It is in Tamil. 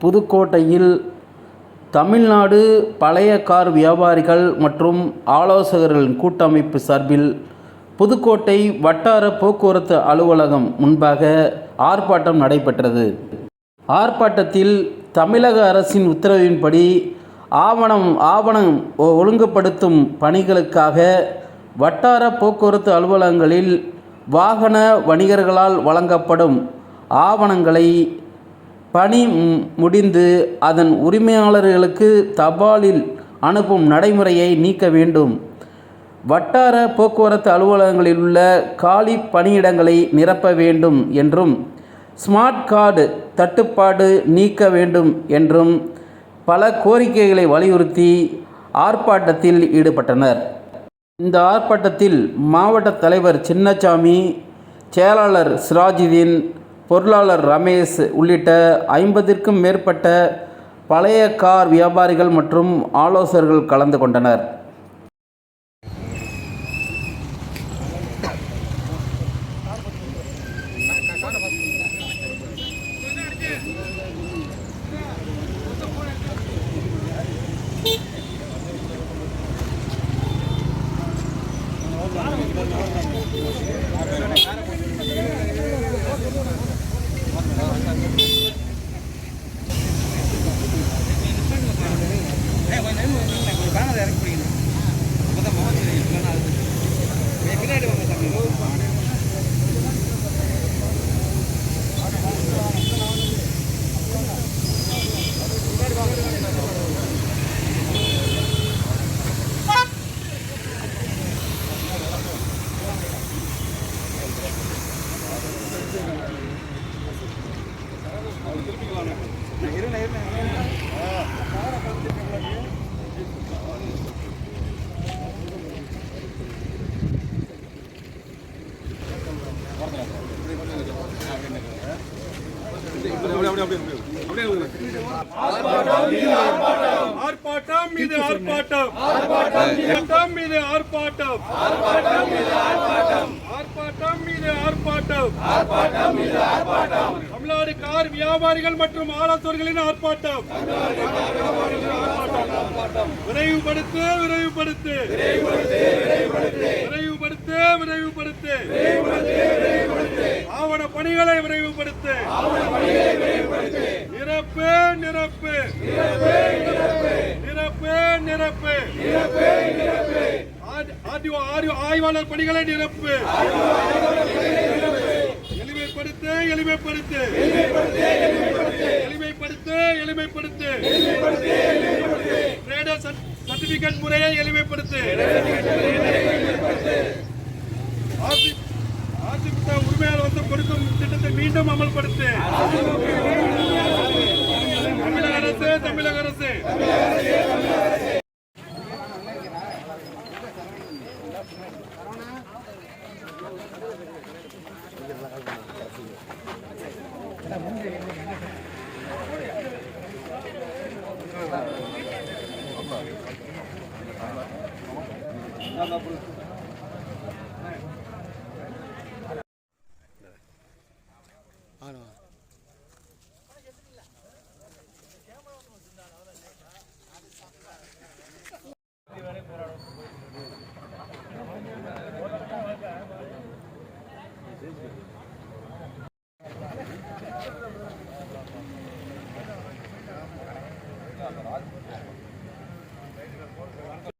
புதுக்கோட்டையில் தமிழ்நாடு பழைய கார் வியாபாரிகள் மற்றும் ஆலோசகர்கள் கூட்டமைப்பு சார்பில் புதுக்கோட்டை வட்டார போக்குவரத்து அலுவலகம் முன்பாக ஆர்ப்பாட்டம் நடைபெற்றது. ஆர்ப்பாட்டத்தில் தமிழக அரசின் உத்தரவின்படி ஆவணம் ஆவணம் ஒ- ஒழுங்குபடுத்தும் பணிகளுக்காக வட்டார போக்குவரத்து அலுவலகங்களில் வாகன வணிகர்களால் வழங்கப்படும் ஆவணங்களை பணி முடிந்து அதன் உரிமையாளர்களுக்கு தபாலில் அனுப்பும் நடைமுறையை நீக்க வேண்டும். வட்டார போக்குவரத்து அலுவலகங்களில் உள்ள காலி பணியிடங்களை நிரப்ப வேண்டும் என்றும் ஸ்மார்ட் கார்டு தட்டுப்பாடு நீக்க வேண்டும் என்றும் பல கோரிக்கைகளை வலியுறுத்தி ஆர்ப்பாட்டத்தில் ஈடுபட்டனர். இந்த ஆர்ப்பாட்டத்தில் மாவட்ட தலைவர் சின்னசாமி செயலாளர் சிராஜுதீன் பொருளாளர் ரமேஷ் உள்ளிட்ட ஐம்பதிற்கும் மேற்பட்ட பழைய கார் வியாபாரிகள் மற்றும் ஆலோசகர்கள் கலந்து கொண்டனர். ஆர்ப்பாட்டம் மீது ஆர்ப்பாட்டம் ஆர்ப்பாட்டம் மீது ஆர்ப்பாட்டம் ஆர்ப்பாட்டம் மீது ஆர்ப்பாட்டம் தமிழ்நாடு கார் வியாபாரிகள் மற்றும் ஆலோசகர்களின் ஆர்ப்பாட்டம். விரைவுபடுத்து விரைவுபடுத்து. விரைவுபடுத்து விரைவுபடுத்து. ஆவண பணிகளை விரைவுபடுத்து. நிரப்பு நிரப்பு. நிரப்பு நிரப்பு. ஆதி- ஆய்வாளர் பணிகளை நிரப்பு. எளிமைப்படுத்து. எளிமைப்படுத்து எளிமைப்படுத்து. எளிமைப்படுத்து சர்டிபிகேட் முறையை எளிமைப்படுத்து. ஆசி- உரிமையாளர் வந்து கொடுக்கும் திட்டத்தை மீண்டும் அமல்படுத்து. தமிழக அரசு தமிழக அரசு. Thank you.